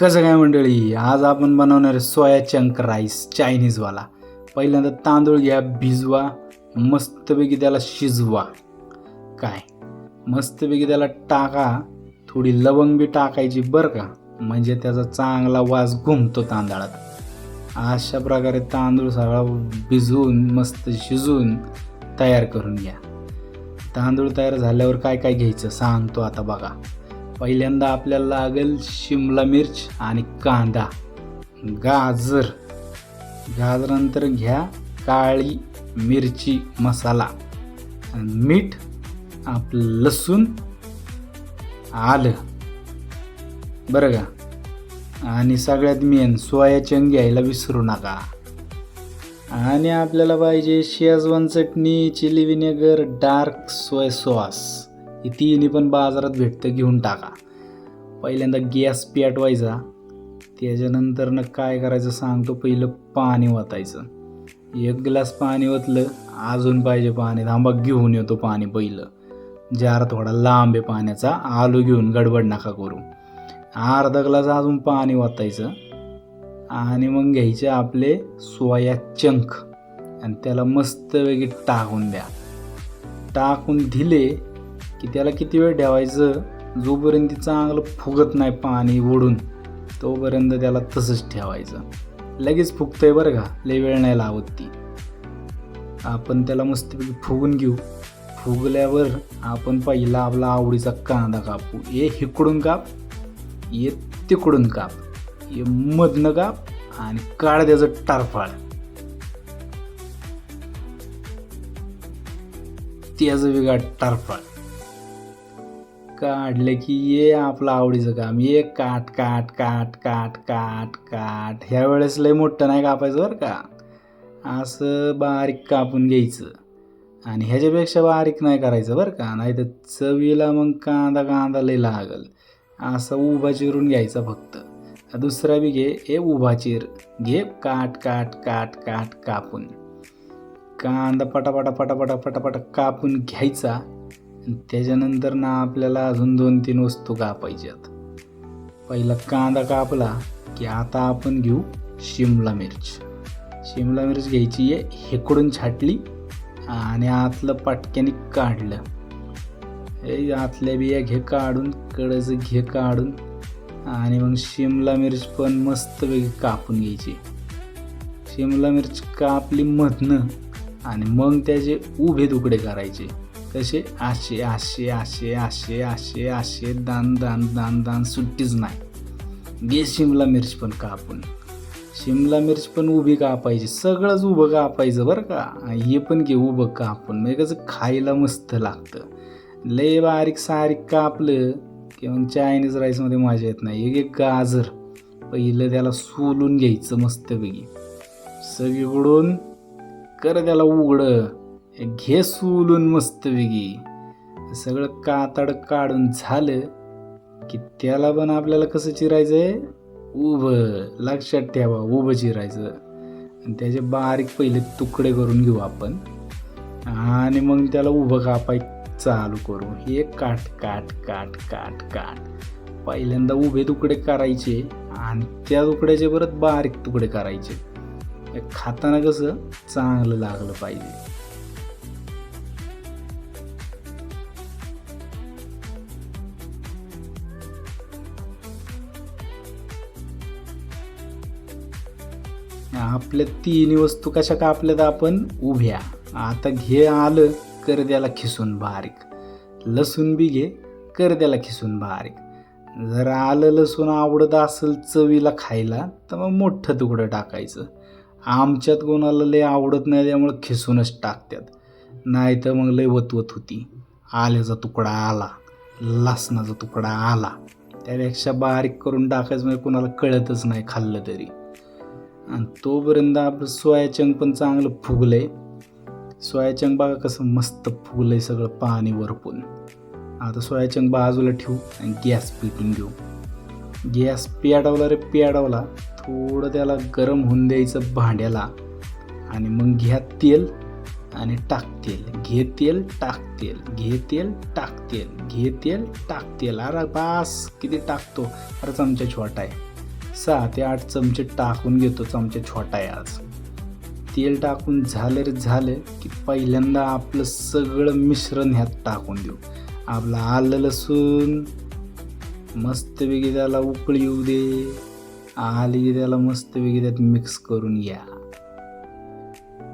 कसं काय मंडळी? आज आपण बनवणार आहे सोया चंक राईस चायनीजवाला. पहिल्यांदा तांदूळ घ्या भिजवा मस्तपैकी त्याला शिजवा. काय? मस्तपैकी त्याला टाका. थोडी लवंग बी टाकायची बरं का? म्हणजे त्याचा चांगला वास घुमतो तांदळात. अशा प्रकारे तांदूळ सगळा भिजवून मस्त शिजवून तयार करून घ्या. तांदूळ तयार झाल्यावर काय काय घ्यायचं सांगतो आता बघा. पहिल्यांदा आपल्याला लागेल शिमला मिर्च आणि कांदा. गाजर. गाजरानंतर घ्या काळी मिरची मसाला. मीठ आपलं लसूण आलं. बरं का? आणि सगळ्यात मेन सोया चंग घ्यायला विसरू नका. आणि आपल्याला पाहिजे Schezwan chutney chilli vinegar dark soy sauce. ही तिन्ही पण बाजारात भेटतं घेऊन टाका. पहिल्यांदा गॅस पेटवायचा. त्याच्यानंतर न काय करायचं सांगतो पहिलं पाणी ओतायचं. एक ग्लास पाणी ओतलं अजून पाहिजे पाणी. थांबा घेऊन येतो पाणी पहिलं. जार थोडा लांब आहे पाण्याचा. आलू घेऊन गडबड नका करू. अर्धा ग्लास अजून पाणी ओतायचं. आणि मग घ्यायचे आपले सोया चंक. आणि त्याला मस्तपैकी टाकून द्या. टाकून दिले की त्याला किती वेळ ठेवायचं? जोपर्यंत चांगलं फुगत नाही पाणी ओढून तोपर्यंत त्याला तसंच ठेवायचं. लगेच फुगतंय बरं का लय वेळ नाही लावत ती. आपण त्याला मस्तपैकी फुगून घेऊ. फुगल्यावर आपण पहिला आपला आवडीचा कांदा कापू. ये हिकडून काप ये तिकडून काप. ये मधनं काप आणि काळ त्याचं टारफाळ. त्याचं वेगळा टारफाळ. काढलं की ये आपलं आवडीचं काम. ये काट काट काट काट काट काट. ह्या वेळेस लय मोठं नाही कापायचं बरं का? असं बारीक कापून घ्यायचं. आणि ह्याच्यापेक्षा बारीक नाही करायचं बरं का? नाही तर चवीला मग कांदा कांदा लय लागल. असा उभा चिरून घ्यायचा फक्त. दुसरा बी घे. ए उभा चिर. घे काट काट काट काट कापून. कांदा पटापटा पटापटा पटापटा कापून घ्यायचा. त्याच्यानंतर ना आपल्याला अजून दोन तीन वस्तू कापायच्यात पहिला कांदा कापला की आता आपण घेऊ शिमला मिरच. शिमला मिरच घ्यायची आहे हेकडून छाटली आणि आतलं पटक्याने काढलं. हे आतल्या बिया घे काढून कडचं घे काढून आणि मग शिमला मिरच पण मस्तपैकी कापून घ्यायची. शिमला मिरच कापली मधनं आणि मग त्याचे उभे तुकडे करायचे. तसे असे असे असे असे असे असे दान दान दान दान सुट्टीच नाही. घे शिमला मिरच पण कापून. शिमला मिरच पण उभी कापायची सगळंच उभं कापायचं बरं का. हे पण घे उभं कापून. म्हणजे कसं खायला मस्त लागतं. लय बारीक सारीक कापलं की मग चायनीज राईसमध्ये मजा येत नाही. एक एक गाजर पहिलं त्याला सोलून घ्यायचं मस्तपैकी. सगळीकडून कर त्याला उघडं. घे सोलून मस्तपैकी सगळं कातड काढून झालं की त्याला पण आपल्याला कसं चिरायचं आहे उभं. लक्षात ठेवा उभं चिरायचं. आणि त्याचे बारीक पहिले तुकडे करून घेऊ आपण. आणि मग त्याला उभं कापाय चालू करू. हे काट काट काट काट काट. पहिल्यांदा उभे तुकडे करायचे आणि त्या तुकड्याचे परत बारीक तुकडे करायचे. खाताना कसं चांगलं लागलं पाहिजे. आपल्या तिन्ही वस्तू कशा कापल्यात आपण? उभ्या. आता घे आलं कर द्याला खिसून बारीक. लसूण बी घे कर द्याला खिसून बारीक. जर आलं लसूण आवडत असेल चवीला खायला तर मग मोठं तुकडं टाकायचं. आमच्यात कोणाला लय आवडत नाही त्यामुळं खिसूनच टाकतात. नाही तर मग लय वतवत होती. आल्याचा तुकडा आला लसणाचा तुकडा आला. त्यापेक्षा बारीक करून टाकायचं म्हणजे कोणाला कळतच नाही खाल्लं तरी. आणि तोपर्यंत आपलं सोयाचंग पण चांगलं फुगलंय. सोयाचंग बघा कसं मस्त फुगलंय सगळं पाणी वरपून. आता सोयाचंग बाजूला ठेवू आणि गॅस पेटून घेऊ. गॅस पेटवला रे पेटवला थोडं त्याला गरम होऊन द्यायचं भांड्याला. आणि मग घ्या तेल आणि टाक तेल. घे तेल टाक तेल. घे तेल टाक तेल. घे तेल टाक तेल. अरे बास किती टाकतो. अरे चमचा छोटा आहे. सहा ते आठ चमचे टाकून घेतो चमचे छोटा आहे आज. तेल टाकून झाले रे झालं की पहिल्यांदा आपलं सगळं मिश्रण ह्यात टाकून देऊ. आपलं आलं लसूण मस्तपैकी त्याला उकळी येऊ दे. आली की त्याला मस्तपैकी त्यात मिक्स करून घ्या.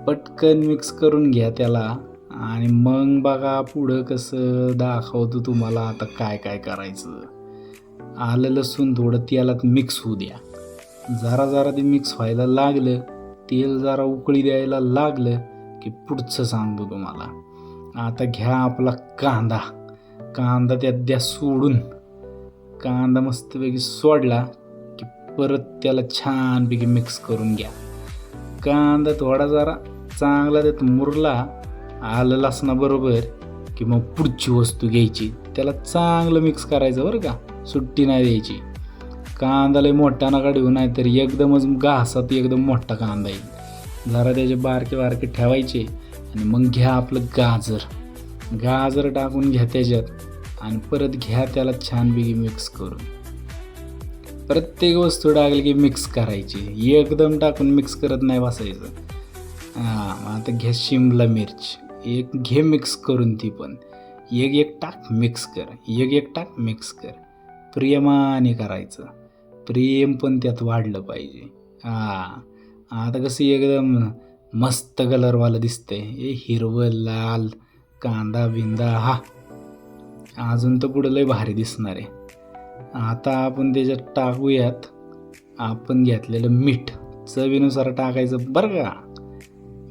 पटकन मिक्स करून घ्या त्याला. आणि मग बघा पुढं कसं दाखवतो तुम्हाला आता काय काय करायचं. आलं लसूण थोडं तेलात मिक्स होऊ द्या. जरा जरा ते मिक्स व्हायला लागलं तेल जरा उकळी द्यायला लागलं की पुढचं सांगतो तुम्हाला. आता घ्या आपला कांदा. कांदा त्यात द्या सोडून. कांदा मस्तपैकी सोडला की परत त्याला छानपैकी मिक्स करून घ्या. कांदा थोडा जरा चांगला त्यात मुरला आलं लसणाबरोबर की मग पुढची वस्तू घ्यायची. त्याला चांगलं मिक्स करायचं बरं का. सुट्टी नाही द्यायची. कांदा लय मोठा नका ठेवू नाही तर एकदमच घासात एकदम मोठा कांदा येईल. जरा त्याचे बारके बारके ठेवायचे आणि मग घ्या आपलं गाजर. गाजर टाकून घ्या त्याच्यात आणि परत घ्या त्याला छानपैकी मिक्स करून. प्रत्येक वस्तू टाकली की मिक्स करायची. एकदम टाकून मिक्स करत नाही बसायचं. हां आता घ्या शिमला मिर्च. एक घे मिक्स करून ती पण. एक एक टाक मिक्स कर. एक एक टाक मिक्स कर. प्रेमाने करायचं. प्रेम पण त्यात वाढलं पाहिजे. हां आता कसं एकदम मस्त कलरवालं दिसतंय. हे हिरवं लाल कांदा बिंदा हा. अजून तर पुढं लय भारी दिसणार आहे. आता आपण त्याच्यात टाकूयात. आपण घेतलेलं मीठ. चवीनुसार टाकायचं बरं का.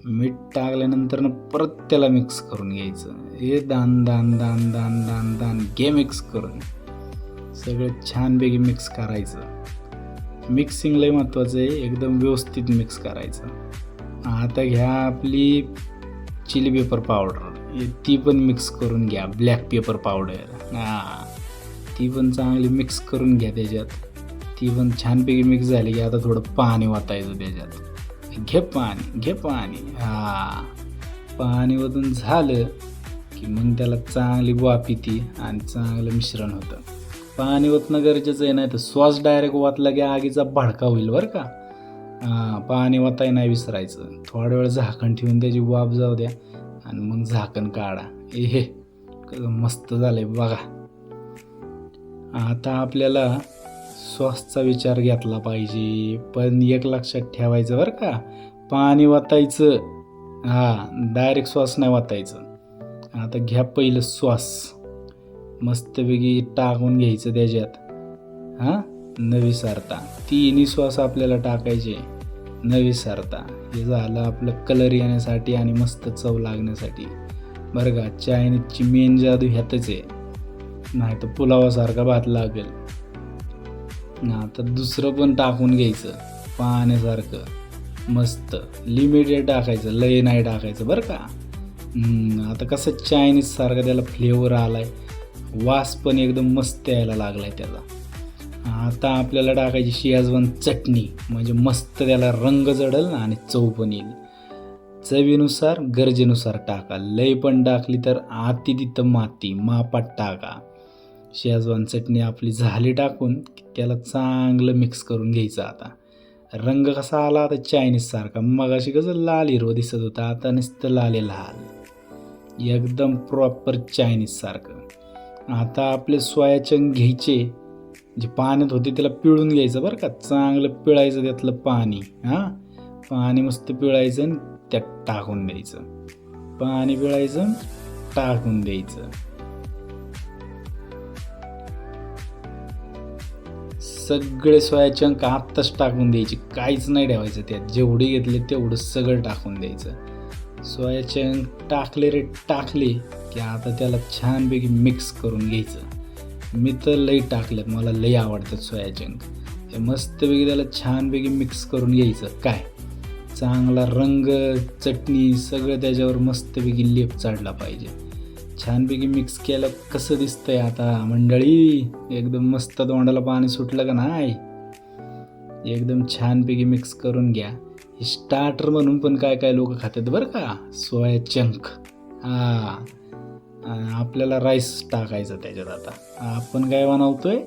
मीठ टाकल्यानंतर परत त्याला मिक्स करून घ्यायचं. हे दान दान दान दान दान दान घे मिक्स करून. सगळं छानपैकी मिक्स करायचं. मिक्सिंग लय महत्त्वाचं आहे एकदम व्यवस्थित मिक्स करायचं. आता घ्या आपली चिली पेपर पावडर ती पण मिक्स करून घ्या ब्लॅक पेपर पावडर हां ती पण चांगली मिक्स करून घ्या त्याच्यात. ती पण छानपैकी मिक्स झाली की आता थोडं पाणी वाटायचं त्याच्यात. घे पाणी घे पाणी. हा पाणी वतून झालं की मग त्याला चांगली वाफ येते आणि चांगलं मिश्रण होतं. पाणी ओतणं गरजेचं आहे नाही तर श्वास डायरेक्ट वातला की आगीचा भडका होईल बरं का. हां पाणी वाताय नाही विसरायचं. थोडा वेळ झाकण ठेवून त्याची वाफ जाऊ द्या आणि मग झाकण काढा. ए हे मस्त झालंय बघा. आता आपल्याला श्वासचा विचार घेतला पाहिजे. पण एक लक्षात ठेवायचं बरं का पाणी वातायचं हां डायरेक्ट श्वास नाही वातायचं आता घ्या पहिलं श्वास. मस्तपैकी टाकून घ्यायचं त्याच्यात. हां? न विसरता. तिन्ही श्वास आपल्याला टाकायचे. न विसरता. हे झालं आपलं कलर येण्यासाठी आणि मस्त चव लागण्यासाठी. बरं का? चायनीजची मेन जादू ह्यातच आहे. नाही तर पुलावासारखा भात लागेल. ना तर दुसरं पण टाकून घ्यायचं. पाण्यासारखं. मस्त. लिमिटेड टाकायचं. लय नाही टाकायचं. बरं का? आता कसं चायनीजसारखं त्याला फ्लेवर आला आहे वास पण एकदम मस्त यायला लागलाय त्याचा. आता आपल्याला टाकायची शियाजवन चटणी म्हणजे मस्त त्याला रंग जडल आणि चव पण येईल. चवीनुसार गरजेनुसार टाका. लय पण टाकली तर आती तिथं माती मापात टाका. शेजवान चटणी आपली झाली टाकून त्याला चांगलं मिक्स करून घ्यायचं आता. रंग कसा आला आता चायनीज सारखा. मग अशी कसं लाल हिरवं दिसत होता आता नुसतं लाले लाल. एकदम प्रॉपर चायनीज सारखं. आता आपले सोयाचंक घ्यायचे जे पाण्यात होते त्याला पिळून घ्यायचं बरं का. चांगलं पिळायचं त्यातलं पाणी हां? पाणी मस्त पिळायचं आणि त्यात टाकून द्यायचं. पाणी पिळायचं टाकून द्यायचं. सगळे सोयाचंक आत्ताच टाकून द्यायचे. काहीच नाही ठेवायचं त्यात. जेवढे घेतले तेवढं सगळं टाकून द्यायचं. सोयाचंक टाकले रे टाकले. की आता त्याला छानपैकी मिक्स करून घ्यायचं. मी तर लई टाकलं मला लई आवडतात सोयाचंक हे मस्तपैकी त्याला छानपैकी मिक्स करून घ्यायचं. काय? चांगला रंग चटणी सगळं त्याच्यावर मस्तपैकी लेप चाढला पाहिजे. छानपैकी मिक्स केलं कसं दिसतंय आता मंडळी? एकदम मस्त तोंडाला पाणी सुटलं का नाही? एकदम छानपैकी मिक्स करून घ्या. स्टार्टर म्हणून पण काय काय लोक खातात बरं का? सोया चंक हा. आपल्याला राईस टाकायचं त्याच्यात आता. आपण काय बनवतोय?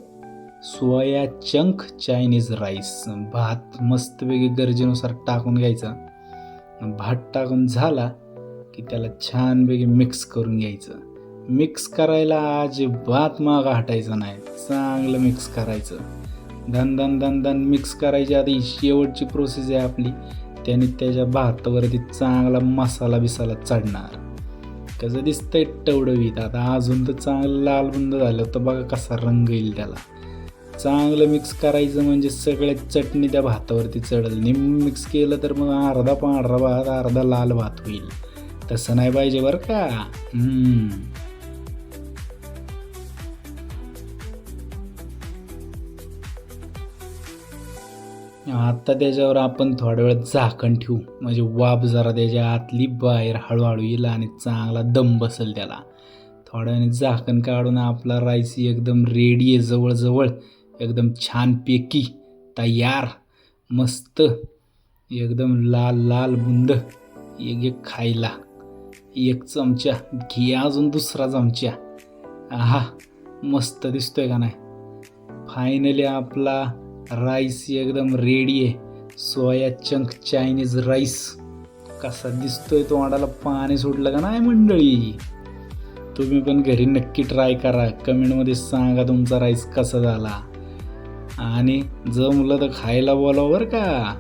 Soya chunk Chinese rice. भात मस्तपैकी गरजेनुसार टाकून घ्यायचा. भात टाकून झाला की त्याला छानपैकी मिक्स करून घ्यायचं. मिक्स करायला अजिबात माग हटायचं नाही. चांगलं मिक्स करायचं. दन दन दन दन मिक्स करायची. आधी शेवटची प्रोसेस आहे आपली. त्याने त्याच्या भातावरती चांगला मसाला बिसाला चढणार. कसं दिसतंय टवडवीत आता अजून तर चांगलं लाल बंद झालं तर बघा कसा रंग येईल त्याला. चांगलं मिक्स करायचं म्हणजे सगळे चटणी त्या भातावरती चढल. निम मिक्स केलं तर मग अर्धा पांढरा भात अर्धा लाल भात होईल. तसं नाही पाहिजे बरं का? आत्ता त्याच्यावर आपण थोड्या वेळ झाकण ठेवू. म्हणजे वाफ जरा त्याच्या आतली बाहेर हळूहळू येईल आणि चांगला दम बसेल त्याला. थोड्या वेळाने झाकण काढून आपला राईस एकदम रेडी आहे जवळजवळ एकदम छानपैकी तयार मस्त एकदम लाल लाल बुंद. एक एक खायला. एक चमचा. घे अजून दुसरा चमचा. आहा मस्त दिसतोय का नाही? फायनली आपला राईस एकदम रेडी आहे. Soya chunk Chinese rice. कसा दिसतोय तो तोंडाला पाणी सोडलं का नाही मंडळी? तुम्ही पण घरी नक्की ट्राय करा. कमेंटमध्ये सांगा तुमचा राईस कसा झाला. आणि जमलं तर खायला बोला बरं का.